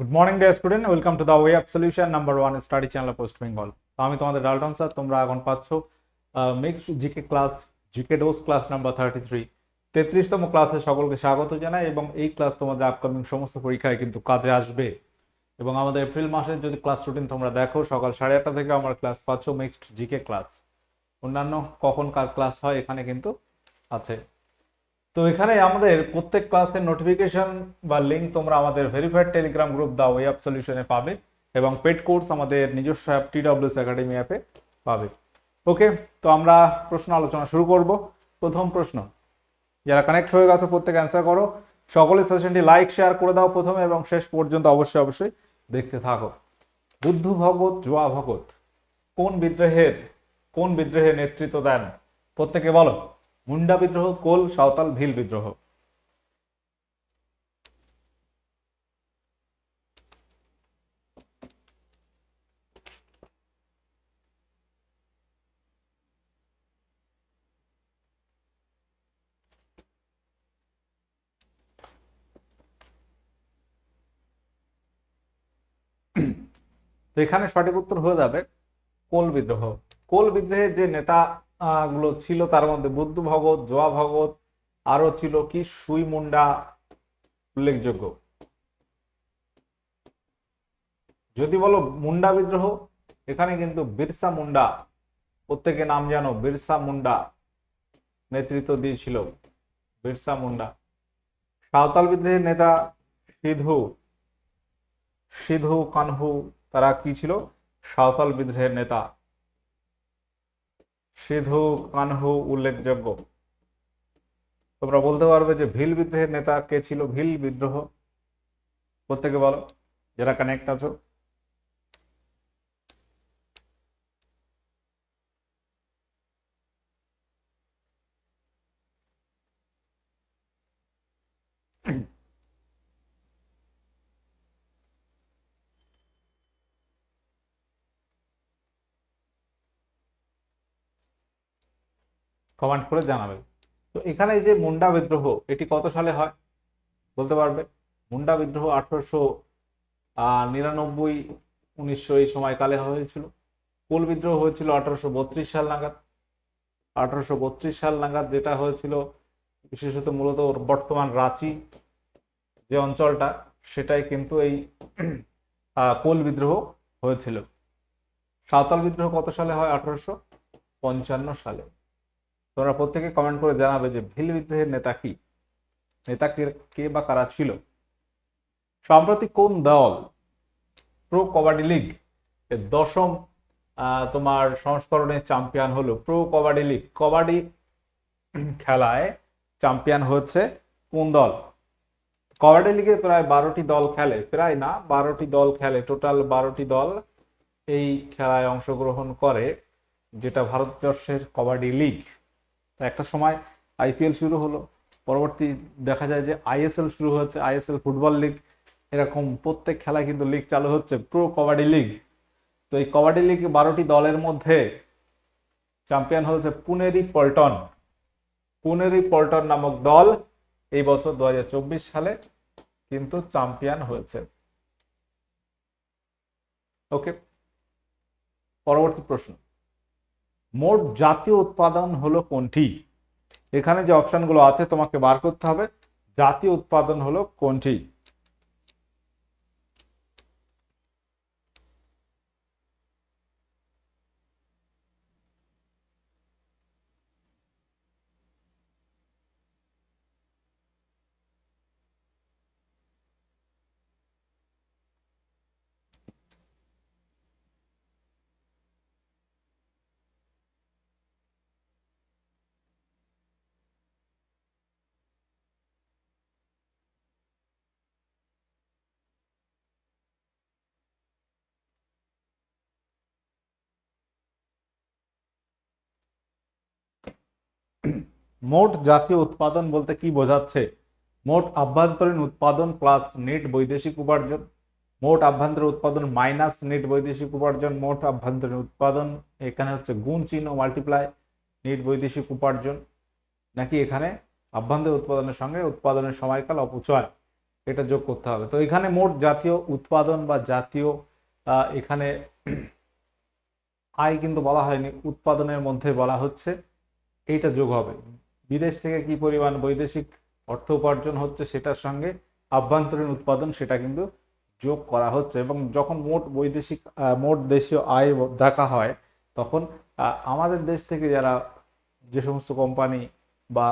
Good morning dear student welcome to the way of solution number one study channel post Bengal তো আমি তোমাদের Dalton sir তোমরা এখন পাচ্ছ mix GK class GK dose class number thirty three তেত্রিশতম ক্লাসে সকলকে স্বাগত জানাই এবং এই ক্লাস তোমাদের আপকামিং সমস্ত পরীক্ষায় কিন্তু কাজে আসবে। এবং আমাদের এপ্রিল মাসের যদি ক্লাস রুটিন তোমরা দেখো, সকাল সাড়ে আটটা থেকে আমার ক্লাস পাচ্ছ মিক্সড জিকে ক্লাস অন্যান্য কখন কার ক্লাস হয় এখানে কিন্তু আছে। তো এখানে আমাদের প্রত্যেক ক্লাসের নোটিফিকেশন বা লিঙ্ক তোমরা আমাদের verified Telegram group the way app সলিউশনে পাবে এবং পেড কোর্স আমাদের নিজস্ব অ্যাপ টি ডাব্লিউএস একাডেমি অ্যাপে পাবে। ওকে তো আমরা প্রশ্ন আলোচনা শুরু করব। প্রথম প্রশ্ন, যারা কানেক্ট হয়ে গেছো প্রত্যেক অ্যান্সার করো। সকলের সেশনটি লাইক শেয়ার করে দাও প্রথমে এবং শেষ পর্যন্ত অবশ্যই অবশ্যই দেখতে থাকো। বুদ্ধ ভগত জোয়া ভগত কোন বিদ্রোহের কোন বিদ্রোহের নেতৃত্ব দেন? প্রত্যেকে বলো। মুন্ডা বিদ্রোহ, কোল, সাঁওতাল, ভিল বিদ্রোহ। এখানে সঠিক উত্তর হয়ে যাবে, কোল বিদ্রোহ। কোল বিদ্রোহের যে নেতা গুলো ছিল তার মধ্যে বুদ্ধ ভগত জোয়া ভগত আরও ছিল কি? সুই মুন্ডা উল্লেখযোগ্য। যদি বলো মুন্ডা বিদ্রোহ, এখানে কিন্তু বিরসা মুন্ডা প্রত্যেকে নাম জানো বিরসা মুন্ডা নেতৃত্ব দিয়েছিল। বিরসা মুন্ডা। সাঁওতাল বিদ্রোহের নেতা সিধু সিধু কানহু, তারা কি ছিল? সাঁওতাল বিদ্রোহের নেতা। সিধু কানহু উল্লেখযোগ্য। তোমরা বলতে পারবে যে ভিল বিদ্রোহের নেতা কে ছিল? ভিল বিদ্রোহ। প্রত্যেকে বলো? যারা কানেক্ট আছো। কমেন্ট করে জানাবে। তো এখানে যে মুন্ডা বিদ্রোহ, এটি কত সালে হয়? বলতে পারবে? মুন্ডা বিদ্রোহ আঠারোশো নিরানব্বই, উনিশশো এই সময়কালে হয়েছিল। কুল বিদ্রোহ হয়েছিল আঠারোশো বত্রিশ সাল নাগাদ। আঠারোশো বত্রিশ সাল নাগাদ যেটা হয়েছিল, বিশেষত মূলত বর্তমান রাঁচি যে অঞ্চলটা, সেটাই কিন্তু এই কোল বিদ্রোহ হয়েছিল। সাঁওতাল বিদ্রোহ কত সালে হয়? আঠারোশো পঞ্চান্ন সালে। তোমরা প্রত্যেকে কমেন্ট করে জানাবে যে ভিল বিদ্রোহের নেতা কি? নেতা কে বা কারা ছিল? সম্প্রতি কোন দল প্রো কবাডি লিগ এর দশম তোমার সংস্করণের চ্যাম্পিয়ন হলো? প্রো কবাডি লিগ, কবাডি খেলায় চ্যাম্পিয়ন হচ্ছে কোন দল? কবাডি লিগে প্রায় বারোটি দল খেলে, প্রায় না, বারোটি দল খেলে। টোটাল বারোটি দল এই খেলায় অংশগ্রহণ করে, যেটা ভারতবর্ষের কবাডি লিগ। একটা সময় আইপিএল শুরু হলো, পরবর্তী দেখা যায় যে আইএসএল শুরু হচ্ছে আইএসএল ফুটবল লিগ এরকম প্রত্যেক খেলায় কিন্তু লিগ চালু হচ্ছে প্রো কবাডি লিগ তো এই কবাডি লিগ বারোটি দলের মধ্যে চ্যাম্পিয়ন হয়েছে পুনেরি পল্টন। পুনেরি পল্টন নামক দল এই বছর দু হাজার চব্বিশ সালে কিন্তু চ্যাম্পিয়ন হয়েছে। ওকে পরবর্তী প্রশ্ন। মোট জাতীয় উৎপাদন হলো কোনটি? এখানে যে অপশানগুলো আছে, তোমাকে বার করতে হবে। জাতীয় উৎপাদন হলো কোনটি? মোট জাতীয় উৎপাদন বলতে কি বোঝাচ্ছে? মোট আভ্যন্তরীণ উৎপাদন প্লাস নেট বৈদেশিক উপার্জন, মোট আভ্যন্তরীণ উৎপাদন মাইনাস নেট বৈদেশিক উপার্জন, মোট আভ্যন্তরীণ উৎপাদন এখানে হচ্ছে গুণ চিহ্ন মাল্টিপ্লাই নেট বৈদেশিক উপার্জন, নাকি এখানে আভ্যন্তরীণ উৎপাদনের সঙ্গে উৎপাদনের সময়কাল অপচয়, এটা যোগ করতে হবে। তো এখানে মোট জাতীয় উৎপাদন বা জাতীয় এখানে আয় কিন্তু বলা হয়নি, উৎপাদনের মধ্যে বলা হচ্ছে, এইটা যোগ হবে। বিদেশ থেকে কি পরিমাণ বৈদেশিক অর্থ উপার্জন হচ্ছে সেটার সঙ্গে আভ্যন্তরীণ উৎপাদন সেটা কিন্তু যোগ করা হচ্ছে এবং যখন মোট বৈদেশিক মোট দেশীয় আয় দেখা হয়, তখন আমাদের দেশ থেকে যারা যে সমস্ত কোম্পানি বা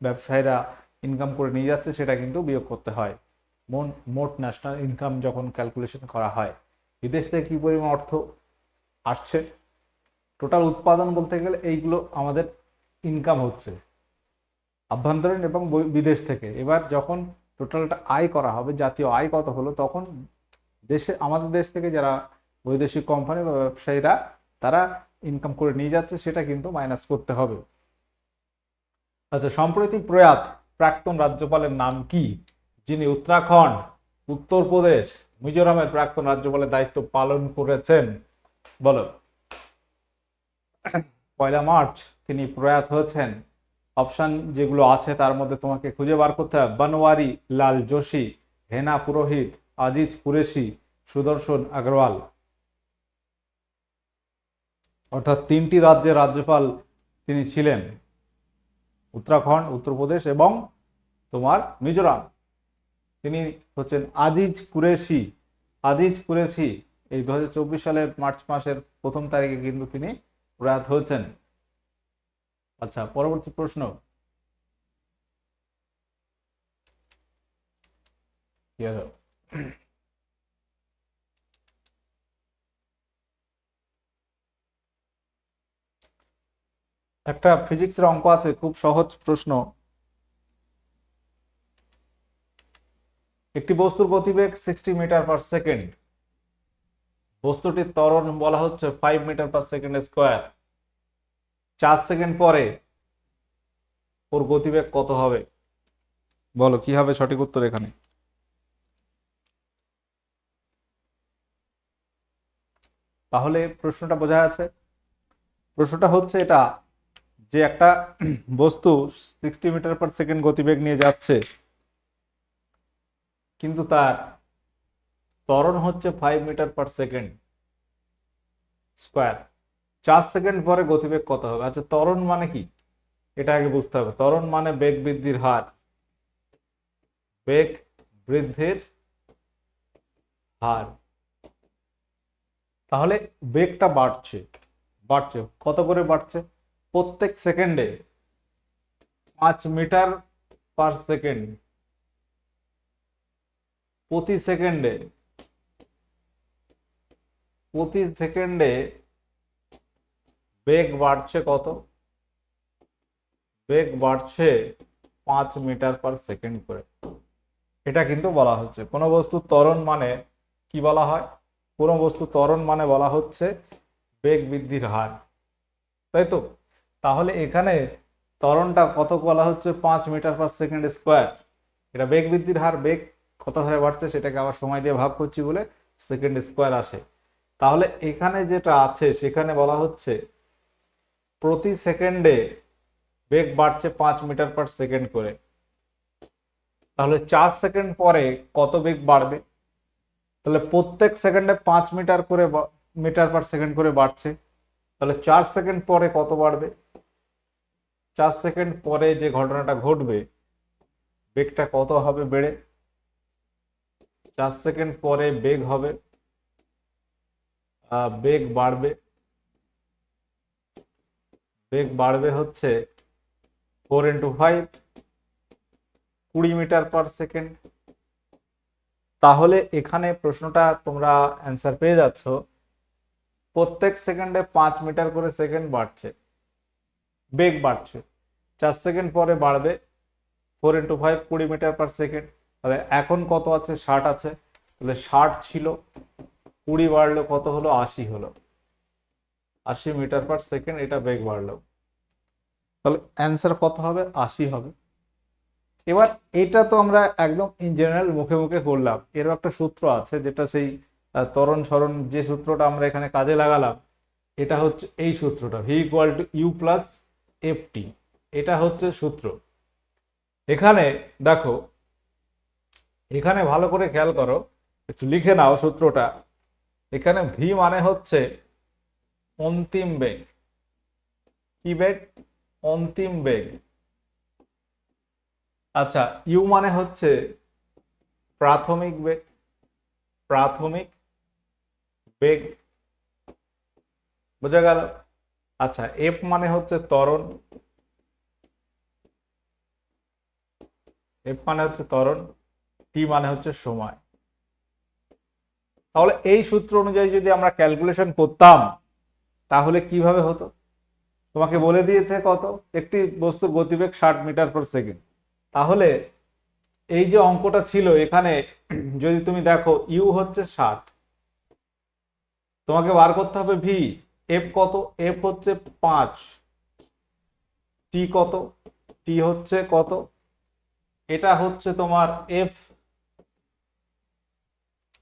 ব্যবসায়ীরা ইনকাম করে নিয়ে যাচ্ছে সেটা কিন্তু বিয়োগ করতে হয়। মোট মোট ন্যাশনাল ইনকাম যখন ক্যালকুলেশন করা হয়, বিদেশ থেকে কী পরিমাণ অর্থ আসছে? টোটাল উৎপাদন বলতে গেলে এইগুলো আমাদের ইনকাম হচ্ছে। আভ্যন্তরীণ এবং বিদেশ থেকে। এবার যখন টোটালটা আয় করা হবে, জাতীয় আয় কত হলো, তখন দেশে, আমাদের দেশ থেকে যারা বৈদেশিক কোম্পানি বা ব্যবসায়ীরা, তারা ইনকাম করে নিয়ে যাচ্ছে, সেটা কিন্তু মাইনাস করতে হবে। আচ্ছা সম্প্রতি প্রয়াত প্রাক্তন রাজ্যপালের নাম কি? যিনি উত্তরাখণ্ড, উত্তরপ্রদেশ, মিজোরামের প্রাক্তন রাজ্যপালের দায়িত্ব পালন করেছেন, বলো। পয়লা মার্চ তিনি প্রয়াত হয়েছেন। অপশন যেগুলো আছে, তার মধ্যে তোমাকে খুঁজে বার করতে হবে। বনওয়ারি, লাল যোশী হেনা পুরোহিত, আজিজ কুরেশি, সুদর্শন আগরওয়াল। অর্থাৎ তিনটি রাজ্যের রাজ্যপাল তিনি ছিলেন। উত্তরাখণ্ড, উত্তরপ্রদেশ এবং তোমার মিজোরাম। তিনি হচ্ছেন আজিজ কুরেশি। আজিজ কুরেশি এই দু হাজার চব্বিশ সালের মার্চ মাসের প্রথম তারিখে কিন্তু তিনি প্রয়াত হয়েছেন। আচ্ছা পরবর্তী প্রশ্ন? একটা ফিজিক্সের অঙ্ক আছে, খুব সহজ প্রশ্ন। একটি বস্তুর গতিবেগ সিক্সটি মিটার পার সেকেন্ড বস্তুটির ত্বরণ বলা হচ্ছে five metre per second square চার সেকেন্ড পরে ওর গতিবেগ কত হবে? বলো, কি হবে সঠিক উত্তর এখানে? তাহলে প্রশ্নটা বোঝা আছে প্রশ্নটা হচ্ছে এটা, যে একটা বস্তু সিক্সটি মিটার পার সেকেন্ড গতিবেগ নিয়ে যাচ্ছে, কিন্তু তার ত্বরণ হচ্ছে five metre per second square চার সেকেন্ড পরে গতিবেগ কত হবে? আচ্ছা ত্বরণ মানে কি? এটা আগে বুঝতে হবে। ত্বরণ মানে বেগ বৃদ্ধির হার। বেগ বৃদ্ধির হার। তাহলে বেগটা বাড়ছে বাড়ছে। কত করে বাড়ছে? প্রত্যেক সেকেন্ডে পাঁচ মিটার পার সেকেন্ড। প্রতি সেকেন্ডে প্রতি সেকেন্ডে বেগ বাড়ছে কত? বেগ বাড়ছে পাঁচ মিটার পার সেকেন্ড করে। এটা কিন্তু বলা হচ্ছে। কোনো বস্তু ত্বরণ মানে কি বলা হয়? কোনো বস্তু ত্বরণ মানে বলা হচ্ছে বেগ বৃদ্ধির হার। তাই তো? তাহলে এখানে ত্বরণটা কত বলা হচ্ছে? পাঁচ মিটার পার সেকেন্ড স্কোয়ার। এটা বেগ বৃদ্ধির হার, বেগ কত হারে বাড়ছে সেটাকে আবার সময় দিয়ে ভাগ করছি বলে সেকেন্ড স্কোয়ার আসে। তাহলে এখানে যেটা আছে সেখানে বলা হচ্ছে প্রতি সেকেন্ডে বেগ বাড়ছে পাঁচ মিটার পার সেকেন্ড করে। তাহলে চার সেকেন্ড পরে কত বেগ বাড়বে? তাহলে প্রত্যেক সেকেন্ডে পাঁচ মিটার করে মিটার পার সেকেন্ড করে বাড়ছে। তাহলে চার সেকেন্ড পরে কত বাড়বে? চার সেকেন্ড পরে যে ঘটনাটা ঘটবে, বেগটা কত হবে বেড়ে? চার সেকেন্ড পরে বেগ হবে বেগ বাড়বে। বেগ বাড়বে হচ্ছে ফোর ইন্টু ফাইভ কুড়ি মিটার পার সেকেন্ড তাহলে এখানে প্রশ্নটা তোমরা অ্যান্সার পেয়ে যাচ্ছ। প্রত্যেক সেকেন্ডে পাঁচ মিটার করে সেকেন্ড বাড়ছে, বেগ বাড়ছে, চার সেকেন্ড পরে বাড়বে ফোর ইন্টু ফাইভ কুড়ি মিটার পার সেকেন্ড তাহলে এখন কত আছে? ষাট আছে। তাহলে ষাট ছিল, কুড়ি বাড়লো কত হলো? আশি হলো। আশি মিটার পার সেকেন্ড এটা বেগ বাড়লো। তাহলে অ্যান্সার কত হবে? আশি হবে। এবার এটা তো আমরা একদম ইন জেনারেল মুখে মুখে করলাম। এরও একটা সূত্র আছে যেটা সেই তরণ সরণ যে সূত্রটা আমরা এখানে কাজে লাগালাম, এটা হচ্ছে এই সূত্রটা V equal to U plus F T এটা হচ্ছে সূত্র। এখানে দেখো, এখানে ভালো করে খেয়াল করো, একটু লিখে নাও সূত্রটা। এখানে ভি মানে হচ্ছে অন্তিম বেগ। কি বেগ? অন্তিম বেগ। আচ্ছা ইউ মানে হচ্ছে প্রাথমিক বেগ। প্রাথমিক বেগ। বোঝা গেল? আচ্ছা এফ মানে হচ্ছে ত্বরণ। এফ মানে হচ্ছে ত্বরণ, টি মানে হচ্ছে সময়। তাহলে এই সূত্র অনুযায়ী যদি আমরা ক্যালকুলেশন করতাম তাহলে কীভাবে হতো? তোমাকে বলে দিয়েছে কত? একটি বস্তুর গতিবেগ ষাট মিটার পার সেকেন্ড তাহলে এই যে অঙ্কটা ছিল এখানে, যদি তুমি দেখো ইউ হচ্ছে ষাট। তোমাকে বার করতে হবে ভি এফ কত? এফ হচ্ছে পাঁচ। টি কত? টি হচ্ছে কত? এটা হচ্ছে তোমার এফ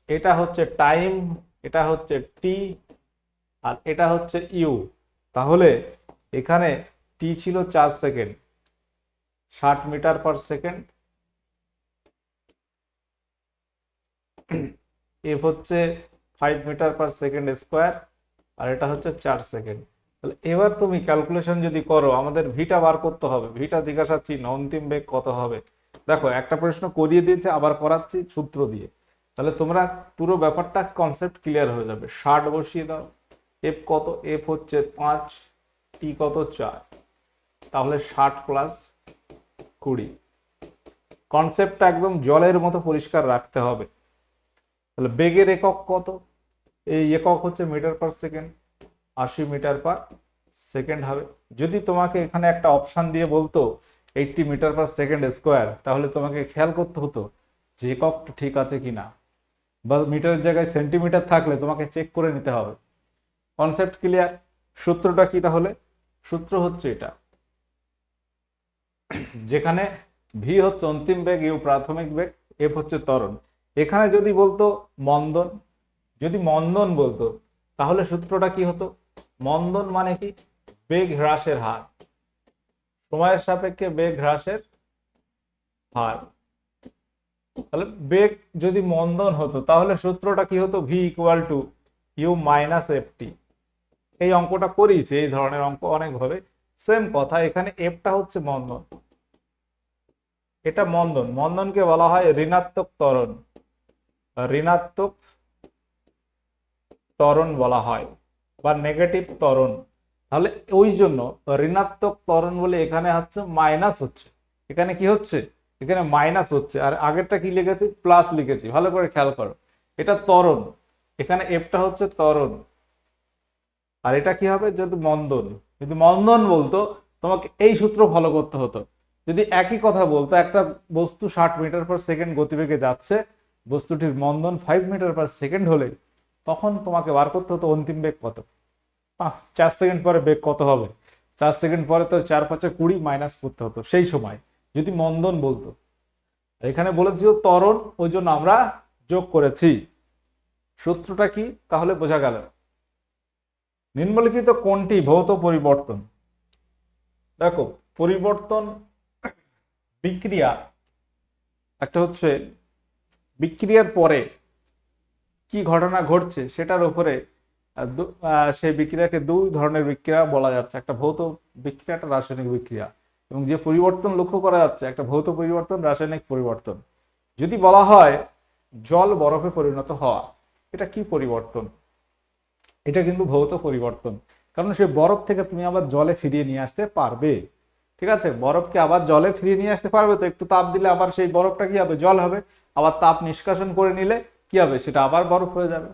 এটা হচ্ছে টাইম এটা হচ্ছে টি আর এটা হচ্ছে ইউ। তাহলে এখানে টি ছিল চার সেকেন্ড। ষাট মিটার পার সেকেন্ড। এফ হচ্ছে five metre per second square, আর এটা হচ্ছে চার সেকেন্ড। তাহলে এবার তুমি ক্যালকুলেশন যদি করো, আমাদের ভিটা বার করতে হবে। ভিটা জিজ্ঞাসা চিহ্ন অন্তিম বেগ কত হবে? দেখো, একটা প্রশ্ন করিয়ে দিয়েছে, আবার করাচ্ছি সূত্র দিয়ে। তাহলে তোমরা পুরো ব্যাপারটা কনসেপ্ট ক্লিয়ার হয়ে যাবে। ষাট বসিয়ে দাও। এফ কত? এফ হচ্ছে পাঁচ টি কত? চার। তাহলে ষাট প্লাস কুড়ি। কনসেপ্টটা একদম জলের মতো পরিষ্কার রাখতে হবে। তাহলে বেগের একক কত? এই একক হচ্ছে মিটার পার সেকেন্ড আশি মিটার পার সেকেন্ড হবে। যদি তোমাকে এখানে একটা অপশন দিয়ে বলতো eighty metre per second square তাহলে তোমাকে খেয়াল করতে হতো যে এককটা ঠিক আছে কিনা। বা মিটারের জায়গায় সেন্টিমিটার থাকলে তোমাকে চেক করে নিতে হবে। Concept clear? সূত্রটা কি তাহলে? সূত্র হচ্ছে এটা। যেখানে ভি হচ্ছে অন্তিম বেগ ইউ প্রাথমিক বেগ এফ হচ্ছে ত্বরণ। এখানে যদি বলতো মন্দন, যদি মন্দন বলতো, তাহলে সূত্রটা কি হতো? মন্দন মানে কি? বেগ হ্রাসের হার। সময়ের সাপেক্ষে বেগ হ্রাসের হার। তাহলে বেগ যদি মন্দন হতো, তাহলে সূত্রটা কি হতো? V equal to U minus F T এই অঙ্কটা করিয়েছে, এই ধরনের অঙ্ক অনেকভাবে সেম কথা, এখানে এফটা হচ্ছে মন্দন। এটা মন্দন। মন্দনকে বলা হয় ঋণাত্মক ত্বরণ। ঋণাত্মক ত্বরণ বলা হয়, বা নেগেটিভ ত্বরণ। তাহলে ওই জন্য ঋণাত্মক ত্বরণ বলে এখানে হচ্ছে মাইনাস হচ্ছে। এখানে কি হচ্ছে? এখানে মাইনাস হচ্ছে। আর আগেরটা কি লিখেছি? প্লাস লিখেছি। ভালো করে খেয়াল করো। এটা ত্বরণ। এখানে এফটা হচ্ছে ত্বরণ। আর এটা কি হবে? যদি মন্দন। যদি মন্দন বলতো, তোমাকে এই সূত্র ফলো করতে হতো। যদি একই কথা বলতো, একটা বস্তু ষাট মিটার পার সেকেন্ড গতিবেগে যাচ্ছে, বস্তুটির মন্দন ফাইভ মিটার পার সেকেন্ড হলে, তখন তোমাকে বার করতে হতো অন্তিম বেগ কত? পাঁচ, চার সেকেন্ড পরে বেগ কত হবে? চার সেকেন্ড পরে তো চার পাঁচে কুড়ি মাইনাস করতে হতো সেই সময়। যদি মন্দন বলতো। এখানে বলেছিল ত্বরণ, ওই জন্য আমরা যোগ করেছি। সূত্রটা কি? তাহলে বোঝা গেল। নিম্নলিখিত কোনটি ভৌত পরিবর্তন? দেখো, পরিবর্তন বিক্রিয়া, একটা হচ্ছে বিক্রিয়ার পরে কি ঘটনা ঘটছে, সেটার উপরে সেই বিক্রিয়াকে দুই ধরনের বিক্রিয়া বলা যাচ্ছে। একটা ভৌত বিক্রিয়া, একটা রাসায়নিক বিক্রিয়া। এবং যে পরিবর্তন লক্ষ্য করা যাচ্ছে, একটা ভৌত পরিবর্তন, রাসায়নিক পরিবর্তন। যদি বলা হয় জল বরফে পরিণত হওয়া, এটা কি পরিবর্তন? এটা কিন্তু ভৌত পরিবর্তন। কারণ সে বরফ থেকে তুমি আবার জলে ফিরিয়ে নিয়ে আসতে পারবে। ঠিক আছে? বরফকে আবার জলে ফিরিয়ে নিয়ে আসতে পারবে তো একটু তাপ দিলে আবার সেই বরফটা কি হবে? জল হবে। আবার তাপ নিষ্কাশন করে নিলে কি হবে? সেটা আবার বরফ হয়ে যাবে।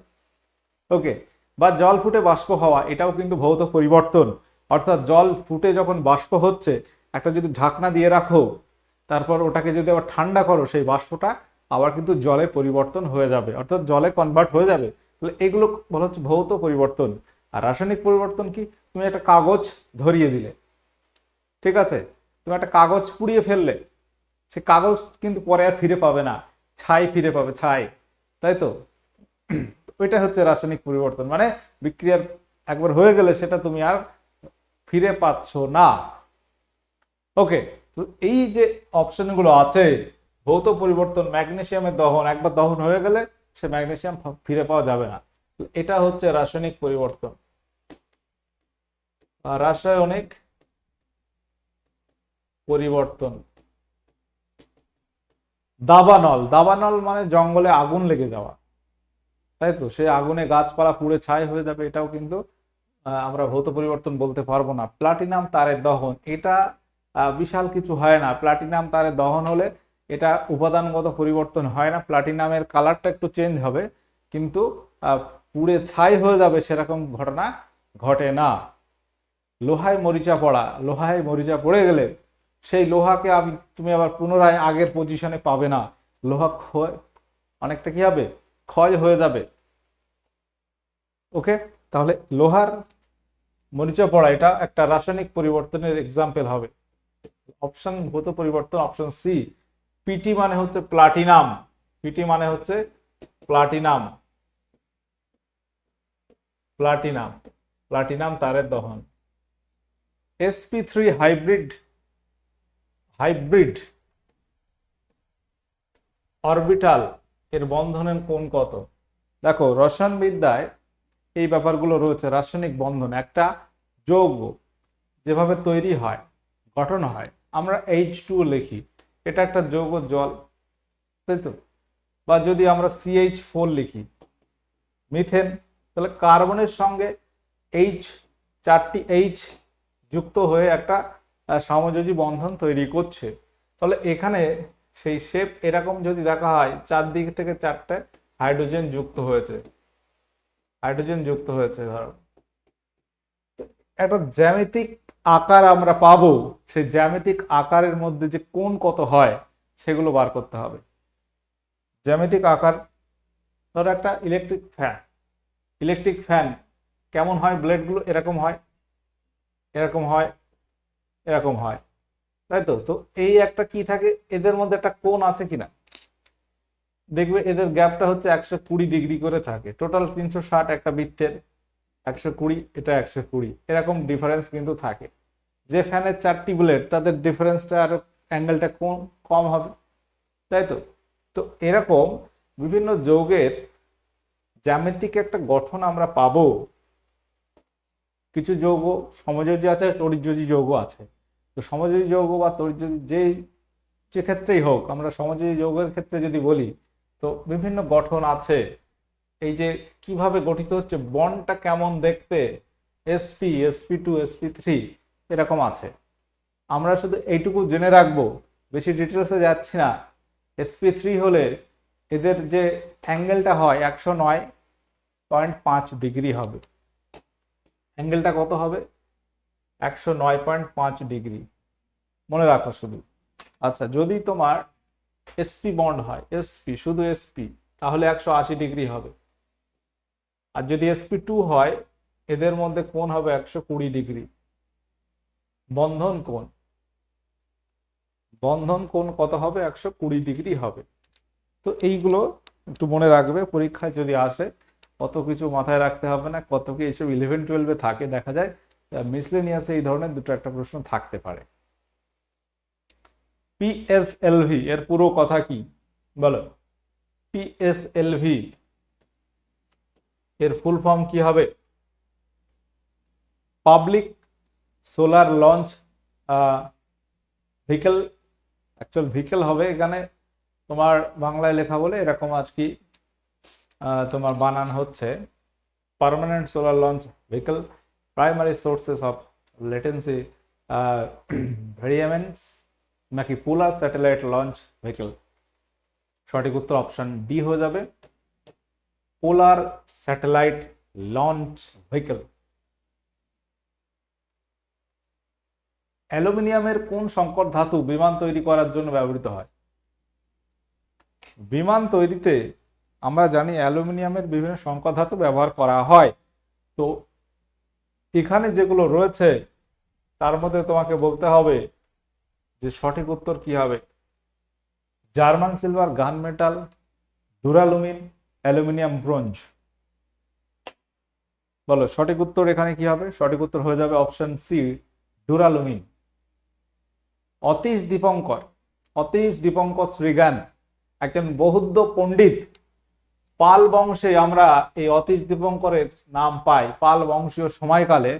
ওকে? বা জল ফুটে বাষ্প হওয়া, এটাও কিন্তু ভৌত পরিবর্তন। অর্থাৎ জল ফুটে যখন বাষ্প হচ্ছে, একটা যদি ঢাকনা দিয়ে রাখো, তারপর ওটাকে যদি আবার ঠান্ডা করো, সেই বাষ্পটা আবার কিন্তু জলে পরিবর্তন হয়ে যাবে। অর্থাৎ জলে কনভার্ট হয়ে যাবে। তাহলে এগুলো বলা হচ্ছে ভৌত পরিবর্তন। আর রাসায়নিক পরিবর্তন কি? তুমি একটা কাগজ ধরিয়ে দিলে। ঠিক আছে? তুমি একটা কাগজ পুড়িয়ে ফেললে। সে কাগজ কিন্তু পরে আর ফিরে পাবে না। ছাই ফিরে পাবে, ছাই। তাই তো? ওইটা হচ্ছে রাসায়নিক পরিবর্তন। মানে বিক্রিয়ার একবার হয়ে গেলে সেটা তুমি আর ফিরে পাচ্ছ না। ওকে, তো এই যে অপশনগুলো আছে, ভৌত পরিবর্তন ম্যাগনেশিয়ামের দহন, একবার দহন হয়ে গেলে সে ম্যাগনেসিয়াম ফিরে পাওয়া যাবে না। এটা হচ্ছে রাসায়নিক পরিবর্তন। রাসায়নিক পরিবর্তন। দাবানল। দাবানল মানে জঙ্গলে আগুন লেগে যাওয়া। তাই তো? সেই আগুনে গাছপালা পুড়ে ছাই হয়ে যাবে, এটাও কিন্তু আমরা ভৌত পরিবর্তন বলতে পারব না। প্লাটিনাম তারের দহন। এটা বিশাল কিছু হয় না। প্লাটিনাম তারের দহন হলে এটা উপাদানগত পরিবর্তন হয় না প্লাটিনামের কালারটা একটু চেঞ্জ হবে, কিন্তু পুড়ে ছাই হয়ে যাবে সেরকম ঘটনা ঘটে না। লোহায় মরিচা পড়া, লোহায় মরিচা পড়ে গেলে সেই লোহাকে আমি, তুমি আবার পুনরায় আগের পজিশনে পাবে না। লোহা ক্ষয়, অনেকটা কি হবে? ক্ষয় হয়ে যাবে। ওকে তাহলে লোহার মরিচা পড়া, এটা একটা রাসায়নিক পরিবর্তনের এক্সাম্পল হবে। অপশন ভৌত পরিবর্তন অপশন সি পিটি মানে হচ্ছে প্লাটিনাম পিটি মানে হচ্ছে প্লাটিনাম প্লাটিনাম প্লাটিনাম তারের দহন। SP three hybrid hybrid orbital এর বন্ধনের কোণ কত? দেখো রসায়নবিদ্যায় এই ব্যাপারগুলো রয়েছে, রাসায়নিক বন্ধন। একটা যৌগ যেভাবে তৈরি হয়, গঠন হয়, আমরা এইচ টু লিখি। এটা একটা যৌগ জল, তাই তো? বা যদি আমরা সিএইচ ফোর লিখি, মিথেন, তাহলে কার্বনের সঙ্গে এইচ চারটি এইচ যুক্ত হয়ে একটা সমযোজী বন্ধন তৈরি করছে। তাহলে এখানে সেই শেপ এরকম যদি দেখা হয়, চারদিক থেকে চারটে হাইড্রোজেন যুক্ত হয়েছে। হাইড্রোজেন যুক্ত হয়েছে, ধরো। একটা জ্যামিতিক আকার আমরা পাবো, সেই জ্যামিতিক আকারের মধ্যে যে কোন কত হয়, সেগুলো বার করতে হবে। জ্যামিতিক আকার, ধরো একটা ইলেকট্রিক ফ্যান ইলেকট্রিক ফ্যান কেমন হয় ব্লেডগুলো এরকম হয় এরকম হয় এরকম হয়, তাই তো? তো এই একটা কি থাকে, এদের মধ্যে একটা কোণ আছে কিনা? দেখবে এদের গ্যাপটা হচ্ছে একশো কুড়ি ডিগ্রি করে থাকে। টোটাল তিনশো ষাট একটা বৃত্তের একশো কুড়ি, এটা একশো কুড়ি। এরকম ডিফারেন্স কিন্তু থাকে। যে ফ্যানের চারটি ব্লেড তাদের ডিফারেন্সটা আরও অ্যাঙ্গেলটা কম কম হবে, তাই তো? তো এরকম বিভিন্ন যৌগের জ্যামিতিক একটা গঠন আমরা পাব। কিছু যৌগ সমযোজী আছে তরিযোজী যৌগ আছে। তো সমযোজী যৌগ বা তরিযোজী যেই যে ক্ষেত্রেই হোক, আমরা সমযোজী যৌগের ক্ষেত্রে যদি বলি, তো বিভিন্ন গঠন আছে। এই যে কীভাবে গঠিত হচ্ছে বনটা কেমন দেখতে? SP SP two SP three এরকম আছে। আমরা শুধু এইটুকু জেনে রাখব, বেশি ডিটেলসে যাচ্ছি না। এসপি থ্রি হলে এদের যে অ্যাঙ্গেলটা হয় একশো নয় পয়েন্ট পাঁচ ডিগ্রি হবে। অ্যাঙ্গেলটা কত হবে? একশো নয় পয়েন্ট পাঁচ ডিগ্রি মনে রাখো শুধু। আচ্ছা যদি তোমার এসপি বন্ড হয় এসপি শুধু এসপি তাহলে একশো আশি ডিগ্রি হবে। আর যদি এসপি টু হয়, এদের মধ্যে কোন হবে একশো কুড়ি ডিগ্রি বন্ধন কোণ। বন্ধন কোণ কত হবে? একশো কুড়ি ডিগ্রি হবে। তো এইগুলো একটু মনে রাখবে, পরীক্ষায় যদি আসে, কত কিছু মাথায় রাখতে হবে না, কত কি এইসব ইলেভেন টুয়েলভে থাকে দেখা যায় মিসলেনিয়াসে এই ধরনের দুটো একটা প্রশ্ন থাকতে পারে। পিএসএলভি এর পুরো কথা কি? বলো। পিএসএলভি এর ফুল ফর্ম কি হবে? Public solar launch vehicle actual vehicle হবে এখানে। তোমার বাংলায় লেখা বলে এরকম আজ কি তোমার বানান হচ্ছে। Permanent solar launch vehicle primary sources of latency ভেরিয়েমেন্টস নাকি পোলার স্যাটেলাইট লঞ্চ ভেহিকেল সঠিক উত্তর অপশন ডি হয়ে যাবে। পোলার স্যাটেলাইট লঞ্চ ভেহিকেল অ্যালুমিনিয়ামের কোন সংকর ধাতু বিমান তৈরি করার জন্য ব্যবহৃত হয়? বিমান তৈরিতে আমরা জানি অ্যালুমিনিয়ামের বিভিন্ন সংকর ধাতু ব্যবহার করা হয়। তো এখানে যেগুলো রয়েছে, তার মধ্যে তোমাকে বলতে হবে যে সঠিক উত্তর কি হবে? German silver gun metal, duralumin, aluminium bronze. বলো, সঠিক উত্তর এখানে কি হবে? সঠিক উত্তর হয়ে যাবে option C, duralumin. Atish Dipankar Atish Dipankar Srijnan একজন বৌদ্ধ পণ্ডিত। পাল বংশে আমরা এই অতীশ দীপঙ্করের নাম পাই। পাল বংশীয় সময়কালে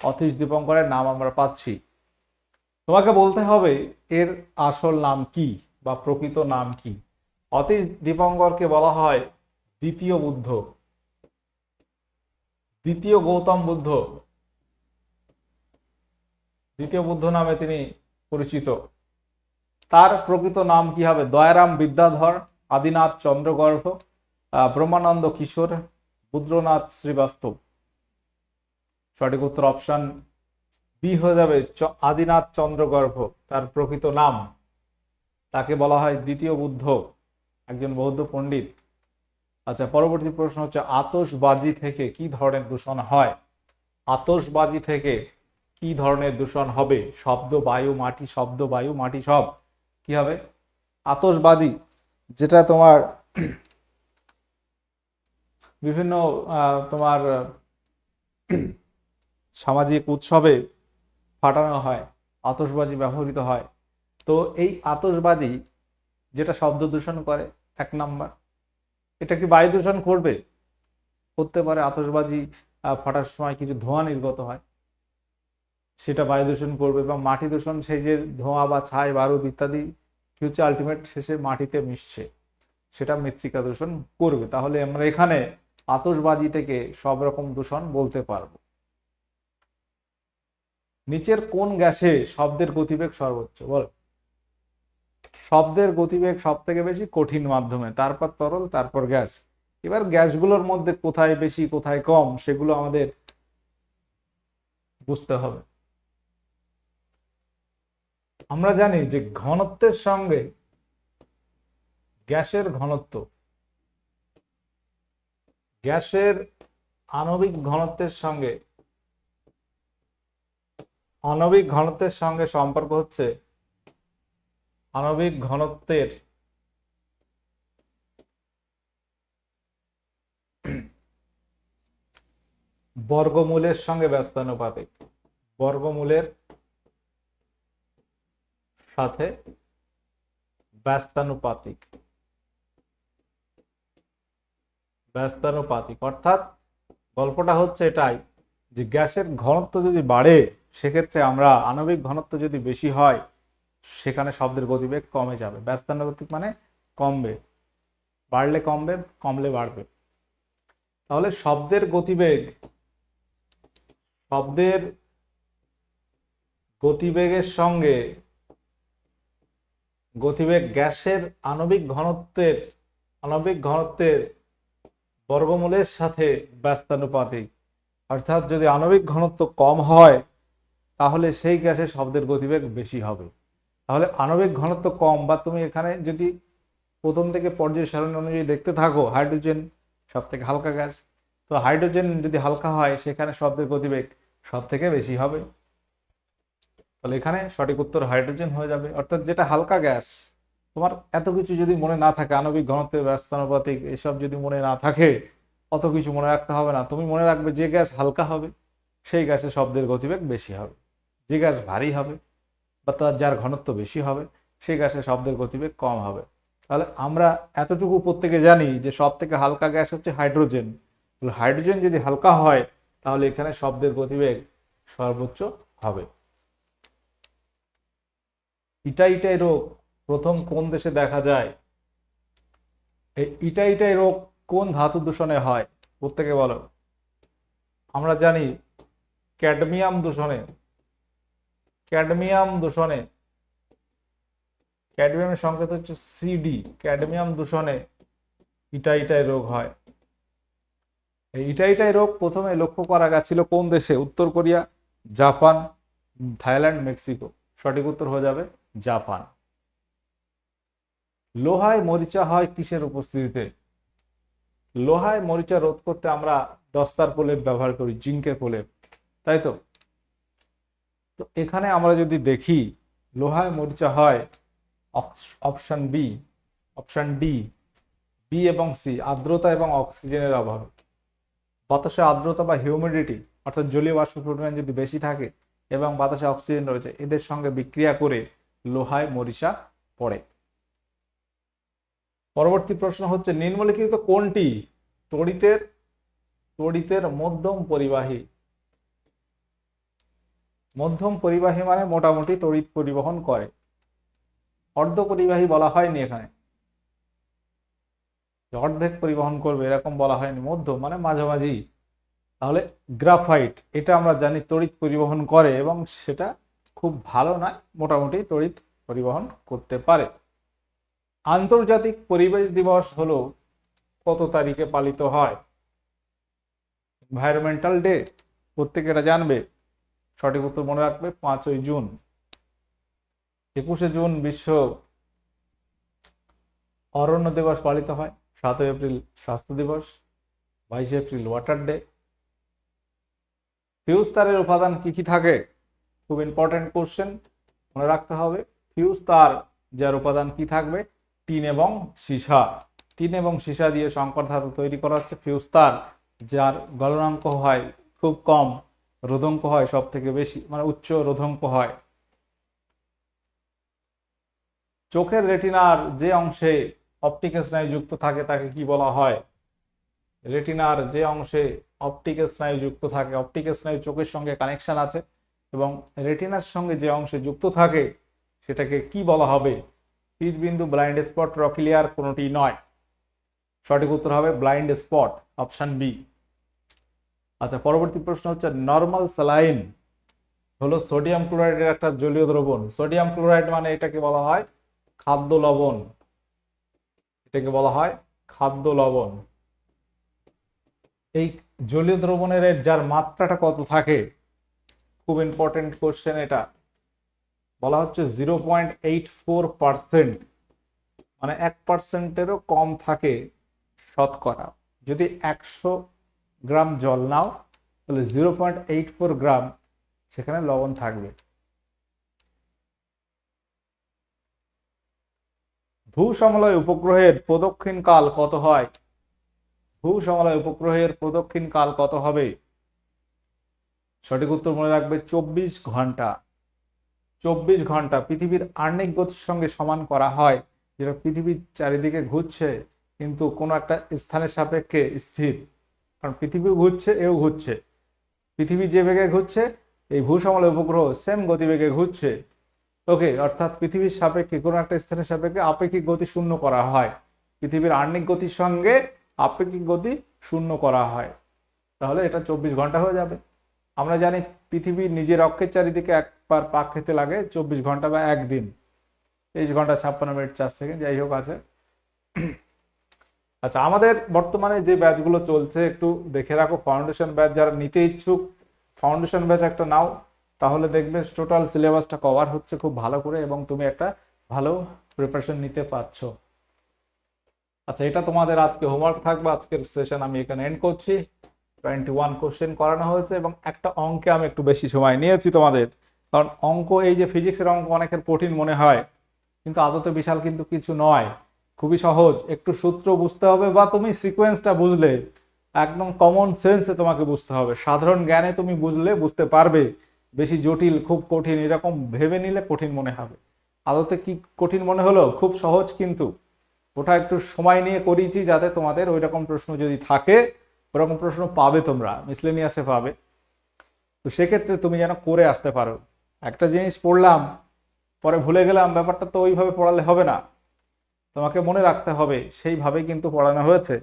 অতীশ দীপঙ্করের নাম আমরা পাচ্ছি। তোমাকে বলতে হবে, এর আসল নাম কি বা প্রকৃত নাম কি? অতীশ দীপঙ্করকে বলা হয় দ্বিতীয় বুদ্ধ। দ্বিতীয় গৌতম বুদ্ধ। দ্বিতীয় বুদ্ধ নামে তিনি পরিচিত। তার প্রকৃত নাম কি হবে? দয়ারাম বিদ্যাধর, আদিনাথ চন্দ্রগর্ভ ব্রহ্মানন্দ কিশোর বুদ্রনাথ শ্রীবাস্তব। সঠিক উত্তর অপশন বি হয়ে যাবে আদিনাথ চন্দ্রগর্ভ। তার প্রকৃত নাম, তাকে বলা হয় দ্বিতীয় বুদ্ধ, একজন বৌদ্ধ পণ্ডিত। আচ্ছা পরবর্তী প্রশ্ন হচ্ছে, আতশবাজি থেকে কি ধরনের দূষণ হয়? আতশবাজি থেকে কি ধরনের দূষণ হবে? শব্দ, বায়ু, মাটি, শব্দ, বায়ু, মাটি সব কি হবে? আতশবাজি, যেটা তোমার বিভিন্ন তোমার, সামাজিক উৎসবে ফাটানো হয়, আতশবাজি ব্যবহৃত হয়। তো এই আতশবাজি যেটা শব্দ দূষণ করে, এক নাম্বার। এটা কি বায়ু দূষণ করবে? করতে পারে আতসবাজি ফাটার সময় কিছু ধোঁয়া নির্গত হয়। সেটা বায়ু দূষণ করবে বা মাটি দূষণ, সেই যে ধোঁয়া বা ছাই, বারুদ ইত্যাদি কি হচ্ছে আলটিমেট শেষে মাটিতে মিশছে, সেটা মৃত্তিকা দূষণ করবে। তাহলে আমরা এখানে আতশবাজি থেকে সব রকম দূষণ বলতে পারব। নিচের কোন গ্যাসে শব্দের গতিবেগ সর্বোচ্চ? বল। শব্দের গতিবেগ সব থেকে বেশি কঠিন মাধ্যমে, তারপর তরল, তারপর গ্যাস। এবার গ্যাসগুলোর মধ্যে কোথায় বেশি, কোথায় কম, সেগুলো আমাদের বুঝতে হবে। আমরা জানি যে ঘনত্বের সঙ্গে গ্যাসের ঘনত্ব, গ্যাসের আণবিক ঘনত্বের সঙ্গে, আণবিক ঘনত্বের সঙ্গে সম্পর্ক হচ্ছে আণবিক ঘনত্বের বর্গমূলের সঙ্গে ব্যস্তানুপাতিক, বর্গমূলের সাথে ব্যস্তানুপাতিক। ব্যস্তানুপাতিক। অর্থাৎ গল্পটা হচ্ছে এটাই যে গ্যাসের ঘনত্ব যদি বাড়ে, সেক্ষেত্রে আমরা আণবিক ঘনত্ব যদি বেশি হয়, সেখানে শব্দের গতিবেগ কমে যাবে। ব্যস্তানুপাতিক মানে কমবে। বাড়লে কমবে, কমলে বাড়বে। তাহলে শব্দের গতিবেগ, শব্দের গতিবেগের সঙ্গে গতিবেগ গ্যাসের আণবিক ঘনত্বের আণবিক ঘনত্বের বর্গমূলের সাথে ব্যস্তানুপাতিক। অর্থাৎ যদি আণবিক ঘনত্ব কম হয়, তাহলে সেই গ্যাসের শব্দের গতিবেগ বেশি হবে। তাহলে আণবিক ঘনত্ব কম বা তুমি এখানে যদি প্রথম থেকে পর্যায় সারণী অনুযায়ী দেখতে থাকো, হাইড্রোজেন সব থেকে হালকা গ্যাস। তো হাইড্রোজেন যদি হালকা হয়, সেখানে শব্দের গতিবেগ সব থেকে বেশি হবে। তাহলে এখানে সঠিক উত্তর হাইড্রোজেন হয়ে যাবে। অর্থাৎ যেটা হালকা গ্যাস, তোমার এত কিছু যদি মনে না থাকে, আণবিক ঘনত্বের ব্যস্তানুপাতিক, এসব যদি মনে না থাকে, অত কিছু মনে রাখতে হবে না। তুমি মনে রাখবে যে গ্যাস হালকা হবে, সেই গ্যাসে শব্দের গতিবেগ বেশি হবে। যে গ্যাস ভারী হবে বা তার যার ঘনত্ব বেশি হবে, সেই গ্যাসে শব্দের গতিবেগ কম হবে। তাহলে আমরা এতটুকু প্রত্যেকে জানি যে সব থেকে হালকা গ্যাস হচ্ছে হাইড্রোজেন। হাইড্রোজেন যদি হালকা হয়, তাহলে এখানে শব্দের গতিবেগ সর্বোচ্চ হবে। ইটা ইটাই রোগ প্রথম কোন দেশে দেখা যায়? এই ইটা ইটাই রোগ কোন ধাতু দূষণে হয়? প্রত্যেকে বলো। আমরা জানি ক্যাডমিয়াম দূষণে। ক্যাডমিয়াম দূষণে। ক্যাডমিয়ামের সংকেত হচ্ছে সিডি ক্যাডমিয়াম দূষণে ইটা ইটাই রোগ হয়। এই ইটা ইটাই রোগ প্রথমে লক্ষ্য করা গেছিল কোন দেশে? উত্তর কোরিয়া, জাপান, থাইল্যান্ড, মেক্সিকো। সঠিক উত্তর হয়ে যাবে। জাপান। লোহায় মরিচা হয় কিসের উপস্থিতিতে? লোহায় মরিচা রোধ করতে আমরা দস্তার প্রলেপ ব্যবহার করি, জিঙ্কের প্রলেপ, তাই তো? তো এখানে আমরা যদি দেখি, লোহায় মরিচা হয় option B, option D, B এবং সি, আর্দ্রতা এবং অক্সিজেনের অভাবে। বাতাসে আর্দ্রতা বা হিউমিডিটি, অর্থাৎ জলীয় বাষ্প পরিমাণ যদি বেশি থাকে এবং বাতাসে অক্সিজেন রয়েছে, এদের সঙ্গে বিক্রিয়া করে লোহায় মরিচা পড়ে। পরবর্তী প্রশ্ন হচ্ছে, নিম্নলিখিত কোনটি তড়িতের তড়িতের মধ্যম পরিবাহী? মধ্যম পরিবাহী মানে মোটামুটি তড়িৎ পরিবহন করে। অর্ধ পরিবাহী বলা হয়নি এখানে। অর্ধেক পরিবহন করবে, এরকম বলা হয়নি। মধ্য মানে মাঝামাঝি। তাহলে গ্রাফাইট, এটা আমরা জানি তড়িৎ পরিবহন করে এবং সেটা খুব ভালো নয় মোটামুটি তড়িৎ পরিবহন করতে পারে। আন্তর্জাতিক পরিবেশ দিবস হলো কত তারিখে পালিত হয়? এনভায়রনমেন্টাল ডে প্রত্যেকে এটা জানবে। সঠিক উত্তর মনে রাখবে, পাঁচই জুন। একুশে জুন বিশ্ব অরণ্য দিবস পালিত হয়, সাতই এপ্রিল স্বাস্থ্য দিবস, বাইশে এপ্রিল ওয়াটার ডে। ফিউজ তারের উপাদান কি কি থাকে? খুব ইম্পর্টেন্ট কোশ্চেন মনে রাখতে হবে। ফিউজ তার যার উপাদান কি থাকবে? টিন এবং সীসা। টিন এবং সীসা দিয়ে সংকর ধাতু তৈরি করা হচ্ছে। ফিউজ তার যার গলনাঙ্ক হয় খুব কম, রোধঙ্ক হয় সব থেকে বেশি মানে উচ্চ রোধঙ্ক হয়। চোখের রেটিনার যে অংশে অপটিক স্নায়ু যুক্ত থাকে, তাকে কি বলা হয়? রেটিনার যে অংশে অপটিক স্নায়ু যুক্ত থাকে অপটিক স্নায়ু চোখের সঙ্গে কানেকশন আছে। এবং রেটিনার সঙ্গে যে অংশে যুক্ত থাকে, সেটাকে কি বলা হবে? বিন্দু ব্লাইন্ড স্পট রকিলিয়ার কোনোটি নয়। সঠিক উত্তর হবে ব্লাইন্ড স্পট অপশন বি আচ্ছা পরবর্তী প্রশ্ন হচ্ছে নর্মাল স্যালাইন হলো সোডিয়াম ক্লোরাইডের একটা জলীয় দ্রবণ। সোডিয়াম ক্লোরাইড মানে এটাকে বলা হয় খাদ্য লবণ। এটাকে বলা হয় খাদ্য লবণ। এই জলীয় দ্রবণের যার মাত্রাটা কত থাকে? খুব ইম্পর্টেন্ট কোশ্চেন এটা। বলা হচ্ছে zero point eight four percent মানে এক পার্সেন্টেরও কম থাকে শতকরা। যদি একশো গ্রাম জল নাও, তাহলে zero point eight four gram সেখানে লবণ থাকবে। ভূ সমলয় উপগ্রহের প্রদক্ষিণ কাল কত হয়? ভূ সমলয় উপগ্রহের প্রদক্ষিণ কাল কত হবে? সঠিক উত্তর মনে রাখবে, চব্বিশ ঘণ্টা। চব্বিশ ঘণ্টা পৃথিবীর আর্নিক গতির সঙ্গে সমান করা হয়, যেটা পৃথিবীর চারিদিকে ঘুরছে, কিন্তু কোনো একটা স্থানের সাপেক্ষে স্থির। কারণ পৃথিবীও ঘুরছে, এও ঘুরছে। পৃথিবী যে বেগে ঘুরছে, এই ভূসমলয় উপগ্রহ সেম গতিবেগে ঘুরছে। ওকে অর্থাৎ পৃথিবীর সাপেক্ষে, কোনো একটা স্থানের সাপেক্ষে আপেক্ষিক গতি শূন্য করা হয়। পৃথিবীর আর্নিক গতির সঙ্গে আপেক্ষিক গতি শূন্য করা হয়। তাহলে এটা চব্বিশ ঘণ্টা হয়ে যাবে। আমরা জানি পৃথিবীর নিজের অক্ষের চারিদিকে একবার পাক খেতে লাগে, চব্বিশ ঘণ্টা বা একদিন। তেইশ ঘণ্টা ছাপ্পান্ন মিনিট চার সেকেন্ড, যাই হোক আছে। আচ্ছা আমাদের বর্তমানে যে ব্যাচগুলো চলছে, একটু দেখে রাখো ফাউন্ডেশন ব্যাচ যারা নিতে ইচ্ছুক ফাউন্ডেশন ব্যাচ একটা নাও, তাহলে দেখবে টোটাল সিলেবাসটা কভার হচ্ছে খুব ভালো করে এবং তুমি একটা ভালো প্রিপারেশন নিতে পারছ। আচ্ছা এটা তোমাদের আজকে হোমওয়ার্ক থাকবে, আজকের সেশন আমি এখানে এন্ড করছি। টোয়েন্টি ওয়ান কোশ্চেন করানো হয়েছে এবং একটা অঙ্কে আমি একটু বেশি সময় নিয়েছি তোমাদের। কারণ অঙ্ক, এই যে ফিজিক্সের অঙ্ক অনেকের কঠিন মনে হয়, কিন্তু আদতে বিশাল কিন্তু কিছু নয়। খুবই সহজ, একটু সূত্র বুঝতে হবে বা তুমি সিকোয়েন্সটা বুঝলে, একদম কমন সেন্সে তোমাকে বুঝতে হবে। সাধারণ জ্ঞানে তুমি বুঝলে বুঝতে পারবে, বেশি জটিল, খুব কঠিন, এরকম ভেবে নিলে কঠিন মনে হবে। আদতে কি কঠিন মনে হলো? খুব সহজ কিন্তু। ওটা একটু সময় নিয়ে করিয়েছি যাতে তোমাদের ওই রকম প্রশ্ন যদি থাকে ওরকম প্রশ্ন পাবে তোমরা মিসলেনিয়াসে পাবে। তো সেক্ষেত্রে তুমি যেন করে আসতে পারো। একটা জিনিস পড়লাম, পরে ভুলে গেলাম, ব্যাপারটা তো ওইভাবে পড়ালে হবে না। তোমাকে মনে রাখতে হবে, সেইভাবেই কিন্তু পড়ানো হয়েছে।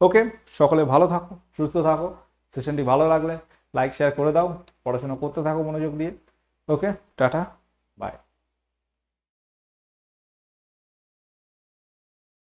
ওকে, সকলে ভালো থাকো, সুস্থ থাকো সেশনটি ভালো লাগলে লাইক শেয়ার করে দাও, পড়াশোনা করতে থাকো মনোযোগ দিয়ে। Okay, ta-ta.